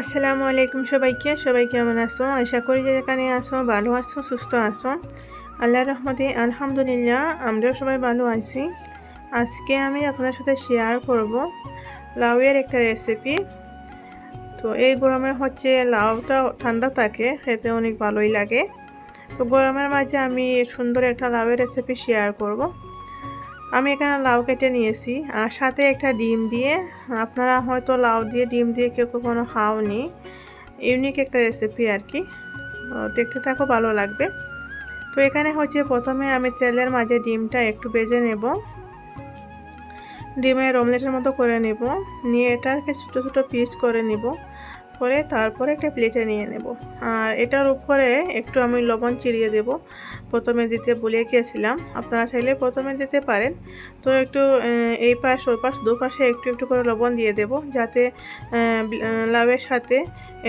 আসসালামু আলাইকুম সবাইকে। সবাই কেমন আসো আশা করি যে যেখানে আসো ভালো আছো, সুস্থ আসো আল্লাহ রহমতে আলহামদুলিল্লাহ, আমরাও সবাই ভালো আছি। আজকে আমি আপনার সাথে শেয়ার করব লাউয়ের একটা রেসিপি তো এই গরমে হচ্ছে লাউটা ঠান্ডা থাকে, খেতে অনেক ভালোই লাগে। তো গরমের মাঝে আমি সুন্দর একটা লাউয়ের রেসিপি শেয়ার করব। আমি এখানে লাউ কেটে নিয়েছি। আর সাথে একটা ডিম দিয়ে, আপনারা হয়তো লাউ দিয়ে, ডিম দিয়ে কেউ কখনো খাওনি। ইউনিক একটা রেসিপি আর কি। দেখতে থাকো, ভালো লাগবে। তো এখানে হচ্ছে প্রথমে আমি তেলের মাঝে ডিমটা একটু বেজে নেব। ডিমের অমলেটের মতো করে নেব। নিয়ে এটাকে ছোটো ছোটো পিস করে নেব। করে তারপরে একটা প্লেটে নিয়ে নেব। আর এটার উপরে একটু আমি লবণ চিরিয়ে দেব। প্রথমে দিতে ভুলে গিয়েছিলাম। আপনারা চাইলে প্রথমে দিতে পারেন। তো একটু এই পাশ, ওই পাশ দুপাশে একটু একটু করে লবণ দিয়ে দেব। যাতে লাউয়ের সাথে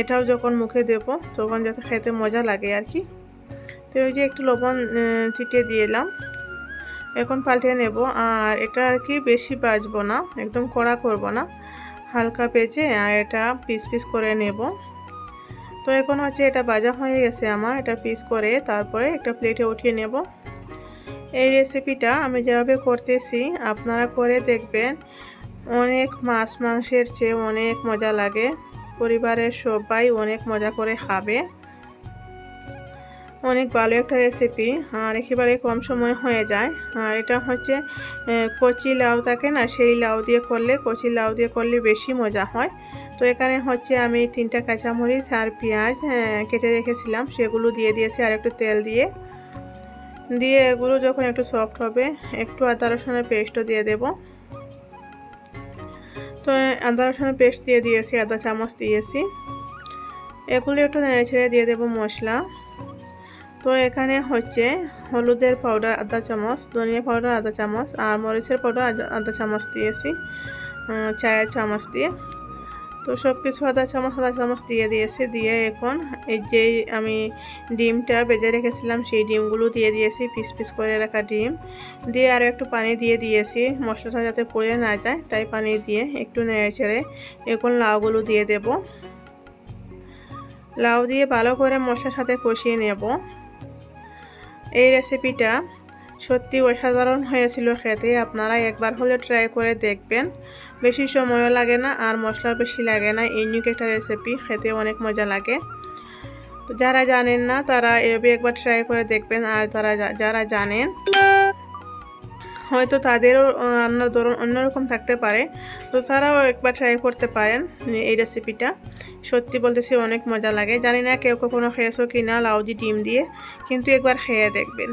এটাও যখন মুখে দেব, তখন যাতে খেতে মজা লাগে আর কি। তো ওই যে একটু লবণ ছিটিয়ে দিয়ে এলাম এখন পাল্টে নেব। আর এটা আর কি বেশি বাজবো না। একদম কড়া করব না। হালকা পেঁচে এটা পিস পিস করে নেব। তো এখন হচ্ছে এটা বাজা হয়ে গেছে আমার, এটা পিস করে তারপরে একটা প্লেটে উঠিয়ে নেব। এই রেসিপিটা আমি যেভাবে করতেছি, আপনারা করে দেখবেন। অনেক মাছ মাংসের চেয়ে অনেক মজা লাগে। পরিবারের সবাই অনেক মজা করে খাবে। অনেক ভালো একটা রেসিপি আর একেবারে কম সময় হয়ে যায়। আর এটা হচ্ছে কচি লাউ থাকে না, সেই লাউ দিয়ে করলে, কচি লাউ দিয়ে করলে বেশি মজা হয়। তো এখানে হচ্ছে আমি তিনটা কাঁচামরিচ আর পেঁয়াজ কেটে রেখেছিলাম। সেগুলো দিয়ে দিয়েছি আর একটু তেল দিয়ে। দিয়ে এগুলো যখন একটু সফট হবে, একটু আদা রসুনের পেস্টও দিয়ে দেব। তো আদা রসুনের পেস্ট দিয়ে দিয়েছি, আদা চামচ দিয়েছি। এগুলো একটু নেড়ে ছেড়ে দিয়ে দেবো মশলা। তো এখানে হচ্ছে হলুদের পাউডার আধা চামচ, ধনিয়া পাউডার আধা চামচ আর মরিচের পাউডার আধা চামচ দিয়েছি চায়ের চামচ দিয়ে। তো সব কিছু আধা চামচ আধা চামচ দিয়ে দিয়েছি। দিয়ে এখন এই যে আমি ডিমটা বেজে রেখেছিলাম, সেই ডিমগুলো দিয়ে দিয়েছি, পিস পিস করে রাখা ডিম। দিয়ে আরও একটু পানি দিয়ে দিয়েছি, মশলাটা যাতে পড়ে না যায়, তাই পানি দিয়ে একটু নেড়ে ছেড়ে এখন লাউগুলো দিয়ে দেব। লাউ দিয়ে ভালো করে মশলার সাথে কষিয়ে নেব। এই রেসিপিটা সত্যি অসাধারণ হয়েছিল খেতে। আপনারা একবার হলে ট্রাই করে দেখবেন। বেশি সময়ও লাগে না আর মশলা বেশি লাগে না। ইউনিক একটা রেসিপি খেতে অনেক মজা লাগে। যারা জানেন না, তারা এভাবে একবার ট্রাই করে দেখবেন। আর তারা যারা জানেন হয়তো তাদেরও রান্নার ধরন অন্যরকম থাকতে পারে। তো তারাও একবার ট্রাই করতে পারেন এই রেসিপিটা সত্যি বলতেছি, অনেক মজা লাগে। জানি না কেউ কখনো খেয়েছো কি না লাউজি ডিম দিয়ে, কিন্তু একবার খেয়ে দেখবেন।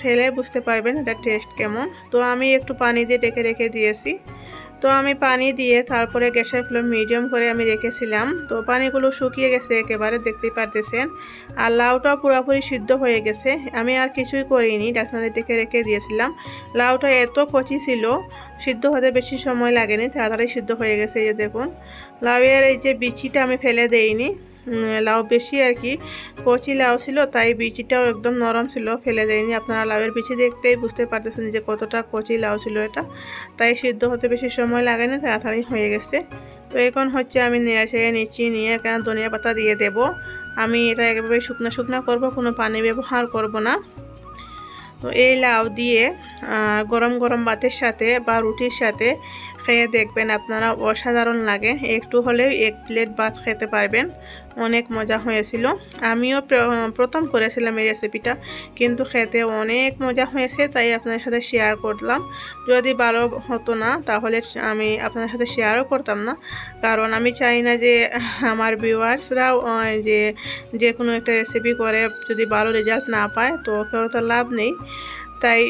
খেলে বুঝতে পারবেন এটা টেস্ট কেমন। তো আমি একটু পানি দিয়ে ডেকে রেখে দিয়েছি। তো আমি পানি দিয়ে তারপরে গ্যাসের ফ্লেম মিডিয়াম করে আমি রেখেছিলাম। তো পানিগুলো শুকিয়ে গেছে, একেবারে দেখতেই পারতেছেন। আর লাউটাও পুরোপুরি সিদ্ধ হয়ে গেছে। আমি আর কিছুই করিনি ডাক্তারদের ডেকে রেখে দিয়েছিলাম। লাউটা এত কচি ছিল, সিদ্ধ হতে বেশি সময় লাগেনি, তাড়াতাড়ি সিদ্ধ হয়ে গেছে এই যে দেখুন। লাউয়ের এই যে বিচিটা আমি ফেলে দেইনি। লাউ বেশি আর কি। কচি লাউ ছিল, তাই বিচিটাও একদম নরম ছিল, ফেলে দেয়নি। আপনারা লাউয়ের বিচি দেখতেই বুঝতে পারতেছেন যে কতটা কচি লাউ ছিল এটা। তাই সিদ্ধ হতে বেশি সময় লাগেনি তাড়াতাড়ি হয়ে গেছে। তো এখন হচ্ছে আমি নেড়ে ছেড়ে নিচ্ছি, নিয়ে এখানে ধনিয়া পাতা দিয়ে দেব। আমি এটা একেবারে শুকনো শুকনো করব, কোনো পানি ব্যবহার করব না। তো এই লাউ দিয়ে গরম গরম ভাতের সাথে বা রুটির সাথে খেয়ে দেখবেন, আপনারা অসাধারণ লাগে। একটু হলেও এক প্লেট ভাত খেতে পারবেন। অনেক মজা হয়েছিল। আমিও প্রথম করেছিলাম এই রেসিপিটা, কিন্তু খেতে অনেক মজা হয়েছে, তাই আপনাদের সাথে শেয়ার করলাম। যদি ভালো হতো না, তাহলে আমি আপনাদের সাথে শেয়ারও করতাম না। কারণ আমি চাই না যে আমার ভিউয়ার্সরাও যে যে কোনো একটা রেসিপি করে যদি ভালো রেজাল্ট না পায়, তো কেউ তো লাভ নেই। তাই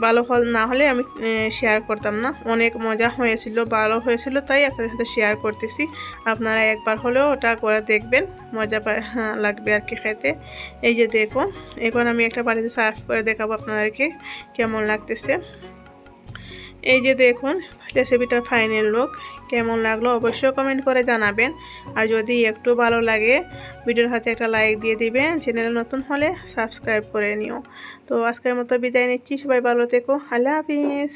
ভালো ফল না হলে আমি শেয়ার করতাম না। অনেক মজা হয়েছিল, ভালো হয়েছিল, তাই আপনাদের সাথে শেয়ার করতেছি। আপনারা একবার হলেও ওটা করে দেখবেন, মজা লাগবে আর কি খেতে। এই যে দেখুন, এখন আমি একটা বাড়িতে সার্ভ করে দেখাবো আপনাদেরকে, কেমন লাগতেছে। এই যে দেখুন রেসিপিটার ফাইনাল লুক কেমন লাগল অবশ্যই কমেন্ট করে জানাবেন। আর যদি একটু ভালো লাগে, ভিডিওর হাতে একটা লাইক দিয়ে দিবেন। চ্যানেলে নতুন হলে সাবস্ক্রাইব করে নিও। তো আজকের মতো বিদায় নিচ্ছি। সবাই ভালো থেকো। আল্লাহ হাফিজ।